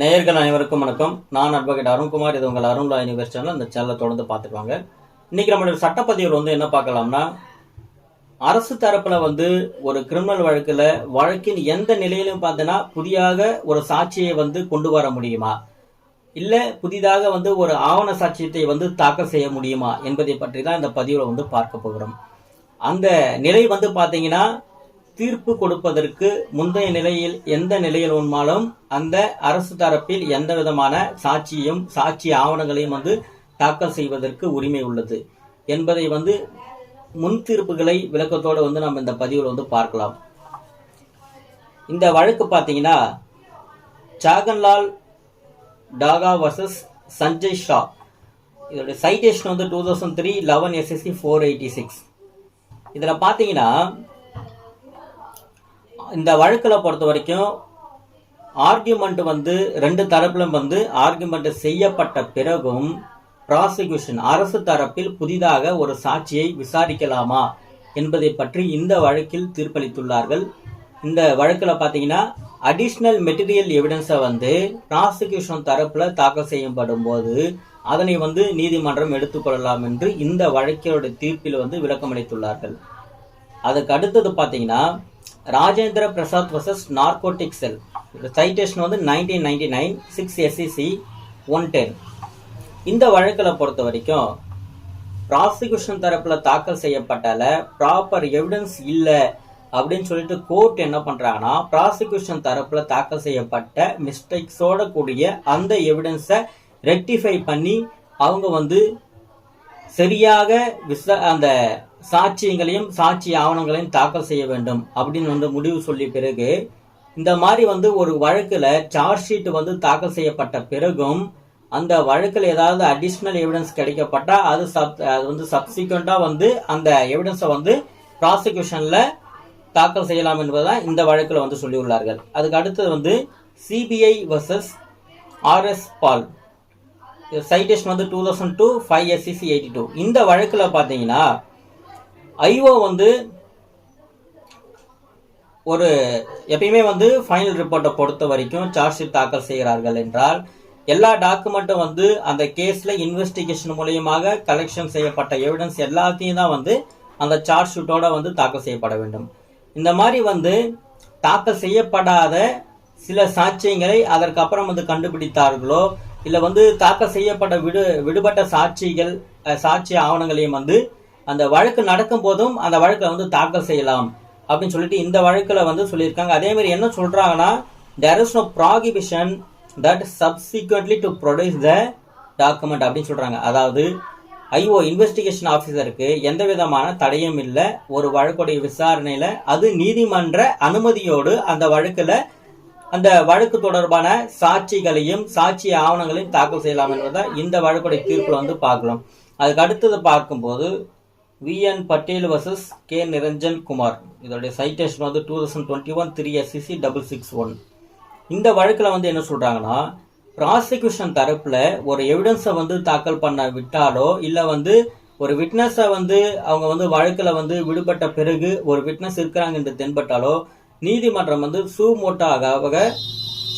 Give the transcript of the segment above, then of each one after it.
நேயர்கள் அனைவருக்கும் வணக்கம். நான் அட்வொகேட் அருண்குமார். இது உங்கள் அருண்லா யூனிவர்ஸ் சேனல். இந்த சேனலை தொடர்ந்து பார்த்துருவாங்க இன்னைக்கு நம்மளுடைய சட்டப்பதிவில் வந்து என்ன பார்க்கலாம்னா அரசு தரப்புல வந்து ஒரு கிரிமினல் வழக்குல வழக்கின் எந்த நிலையிலும் பார்த்தீங்கன்னா புதியாக ஒரு சாட்சியை வந்து கொண்டு வர முடியுமா? இல்லை புதிதாக வந்து ஒரு ஆவண சாட்சியத்தை வந்து தாக்கல் செய்ய முடியுமா? என்பதை பற்றி தான் இந்த பதிவில் வந்து பார்க்க போகிறோம். அந்த நிலை வந்து பார்த்தீங்கன்னா தீர்ப்பு கொடுப்பதற்கு முந்தைய நிலையில் எந்த நிலையில் உண்மாலும் அந்த அரசு தரப்பில் எந்த விதமான சாட்சியும் சாட்சி ஆவணங்களையும் வந்து தாக்கல் செய்வதற்கு உரிமை உள்ளது. என்பதை வந்து முன் தீர்ப்புகளை விளக்கத்தோடு வந்து நம்ம இந்த பதிவில் வந்து பார்க்கலாம். இந்த வழக்கு பார்த்தீங்கன்னா சாகன்லால் டாகா வர்சஸ் சஞ்சய் ஷா. இதோட சைட்டேஷன் வந்து two thousand three eleven SSC four eighty six இதில் பார்த்தீங்கன்னா இந்த வழக்கில் பொறுத்த வரைக்கும் ஆர்கியூமெண்ட் வந்து ரெண்டு தரப்பிலும் வந்து ஆர்கியூமெண்ட் செய்யப்பட்ட பிறகும் ப்ராசிக்யூஷன் அரசு தரப்பில் புதிதாக ஒரு சாட்சியை விசாரிக்கலாமா என்பதை பற்றி இந்த வழக்கில் தீர்ப்பளித்துள்ளார்கள். இந்த வழக்கில் பார்த்தீங்கன்னா அடிஷ்னல் மெட்டீரியல் எவிடன்ஸை வந்து ப்ராசிக்யூஷன் தரப்பில் தாக்கல் செய்யப்படும் போது அதனை வந்து நீதிமன்றம் எடுத்துக்கொள்ளலாம் என்று இந்த வழக்கிலோட தீர்ப்பில் வந்து விளக்கமளித்துள்ளார்கள். அதுக்கு அடுத்தது பார்த்தீங்கன்னா Rajendra Prasad versus narcotic cell citation வந்து nineteen ninety nine six SCC one ten இந்த வழக்கில் பொறுத்த வரைக்கும் ப்ராசிக்யூஷன் தரப்பில் தாக்கல் செய்யப்பட்டால ப்ராப்பர் எவிடன்ஸ் இல்லை அப்படின்னு சொல்லிட்டு கோர்ட் என்ன பண்ணுறாங்கன்னா ப்ராசிக்யூஷன் தரப்பில் தாக்கல் செய்யப்பட்ட மிஸ்டேக்ஸோட கூடிய அந்த எவிடன்ஸை ரெக்டிஃபை பண்ணி அவங்க வந்து சரியாக விச அந்த சாட்சியங்களையும் சாட்சி ஆவணங்களையும் தாக்கல் செய்ய வேண்டும் அப்படின்னு வந்து முடிவு சொல்லிய பிறகு இந்த மாதிரி வந்து ஒரு வழக்கில் சார்ஜ் ஷீட் வந்து தாக்கல் செய்யப்பட்ட பிறகும் அந்த வழக்கில் ஏதாவது அடிஷ்னல் எவிடன்ஸ் கிடைக்கப்பட்டால் அது சப் அது வந்து சப்சிக்வெண்ட்டாக வந்து அந்த எவிடன்ஸை வந்து ப்ராசிக்யூஷனில் தாக்கல் செய்யலாம் என்பதுதான் இந்த வழக்கில் வந்து சொல்லியுள்ளார்கள். அதுக்கு அடுத்தது வந்து CBI versus RS Paul citation வந்து two thousand two five SCC eighty two இந்த வழக்கில் பார்த்தீங்கன்னா ஐஓ வந்து ஒரு எப்பயுமே வந்து ஃபைனல் ரிப்போர்ட்டை பொறுத்த வரைக்கும் சார்ஜ் ஷீட் தாக்கல் செய்கிறார்கள் என்றால் எல்லா டாக்குமெண்ட்டும் வந்து அந்த கேஸில் இன்வெஸ்டிகேஷன் மூலியமாக கலெக்ஷன் செய்யப்பட்ட எவிடன்ஸ் எல்லாத்தையும் தான் வந்து அந்த சார்ஜ் ஷீட்டோட வந்து தாக்கல் செய்யப்பட வேண்டும். இந்த மாதிரி வந்து தாக்கல் செய்யப்படாத சில சாட்சியங்களை அதற்கப்புறம் வந்து கண்டுபிடித்தார்களோ இல்லை வந்து தாக்கல் செய்யப்பட்ட விடு விடுபட்ட சாட்சிகள் சாட்சி ஆவணங்களையும் வந்து அந்த வழக்கு நடக்கும் போதும் அந்த வழக்கை வந்து தாக்கல் செய்யலாம் அப்படின்னு சொல்லிட்டு இந்த வழக்கில் வந்து சொல்லியிருக்காங்க. அதேமாரி என்ன சொல்கிறாங்கன்னா there is no prohibition that subsequently to produce the document அப்படின்னு சொல்கிறாங்க அதாவது ஐஓ இன்வெஸ்டிகேஷன் ஆஃபீஸருக்கு எந்த விதமான தடையும் இல்லை. ஒரு வழக்குடைய விசாரணையில் அது நீதிமன்ற அனுமதியோடு அந்த வழக்கில் அந்த வழக்கு தொடர்பான சாட்சிகளையும் சாட்சி ஆவணங்களையும் தாக்கல் செய்யலாம் என்பதை இந்த வழக்குடைய தீர்ப்பில் வந்து பார்க்கலாம் அதுக்கு அடுத்தது பார்க்கும்போது V. N. Patel versus K. Niranjan Kumar. இதோடைய சைட்டேஷன் வந்து two thousand twenty one three SCC double six one இந்த வழக்கில் வந்து என்ன சொல்கிறாங்கன்னா ப்ராசிக்யூஷன் தரப்பில் ஒரு எவிடன்ஸை வந்து தாக்கல் பண்ண விட்டாலோ இல்லை வந்து ஒரு விட்னஸை வந்து அவங்க வந்து வழக்கில் வந்து விடுபட்ட பிறகு ஒரு விட்னஸ் இருக்கிறாங்க என்று தென்பட்டாலோ நீதிமன்றம் வந்து சூமோட்டாக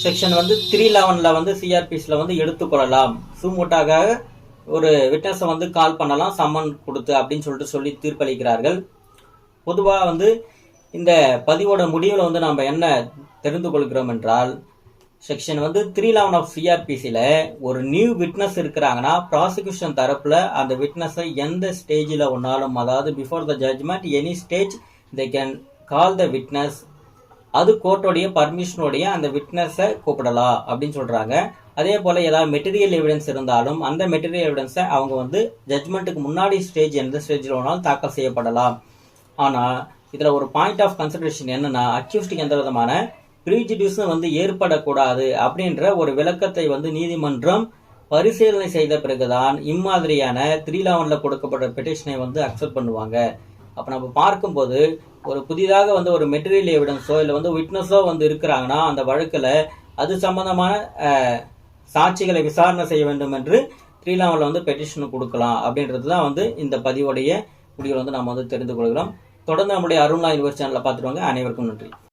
செக்ஷன் வந்து த்ரீ லெவனில் வந்து சிஆர்பிஸில் வந்து எடுத்துக்கொள்ளலாம் சூமோட்டாக ஒரு விட்னஸை வந்து கால் பண்ணலாம் சம்மன் கொடுத்து அப்படின்னு சொல்லிட்டு சொல்லி தீர்ப்பளிக்கிறார்கள். பொதுவாக வந்து இந்த பதிவோட முடிவில் வந்து நம்ம என்ன தெரிந்து கொள்கிறோம் என்றால் செக்ஷன் வந்து த்ரீ லெவன் ஆஃப் சிஆர்பிசியில் ஒரு நியூ விட்னஸ் இருக்கிறாங்கன்னா ப்ராசிக்யூஷன் தரப்பில் அந்த விட்னஸை எந்த ஸ்டேஜில் ஒன்றாலும் அதாவது before the judgment any stage they can call the witness அது கோர்ட்டோடைய பர்மிஷனோடைய அந்த விட்னஸை கூப்பிடலாம் அப்படின்னு சொல்கிறாங்க அதே போல் ஏதாவது மெட்டீரியல் எவிடன்ஸ் இருந்தாலும் அந்த மெட்டீரியல் எவிடன்ஸை அவங்க வந்து ஜட்மெண்ட்டுக்கு முன்னாடி ஸ்டேஜ் எந்த ஸ்டேஜில் வேணாலும் தாக்கல் செய்யப்படலாம். ஆனால் இதில் ஒரு பாயிண்ட் ஆஃப் கன்சிடரேஷன் என்னென்னா அக்யூஸ்டுக்கு எந்த விதமான ப்ரீஜிடியூஸும் வந்து ஏற்படக்கூடாது அப்படின்ற ஒரு விளக்கத்தை வந்து நீதிமன்றம் பரிசீலனை செய்த பிறகுதான் இம்மாதிரியான த்ரீ லெவனில் கொடுக்கப்பட்ட பெட்டிஷனை வந்து அக்செப்ட் பண்ணுவாங்க. அப்போ நம்ம பார்க்கும்போது ஒரு புதிதாக வந்து ஒரு மெட்டீரியல் எவிடன்ஸோ இல்லை வந்து விட்னஸோ வந்து இருக்கிறாங்கன்னா அந்த வழக்கில் அது சம்பந்தமான சாட்சிகளை விசாரணை செய்ய வேண்டும் என்று ஸ்ரீலாமில் வந்து பெட்டிஷன் கொடுக்கலாம் அப்படின்றது தான் வந்து இந்த பதிவுடைய முடிவில் வந்து நம்ம வந்து தெரிந்து கொள்கிறோம். தொடர்ந்து நம்முடைய அருண்லா யூனிவர்ஸ் சேனலை பார்த்துருவாங்க அனைவருக்கும் நன்றி.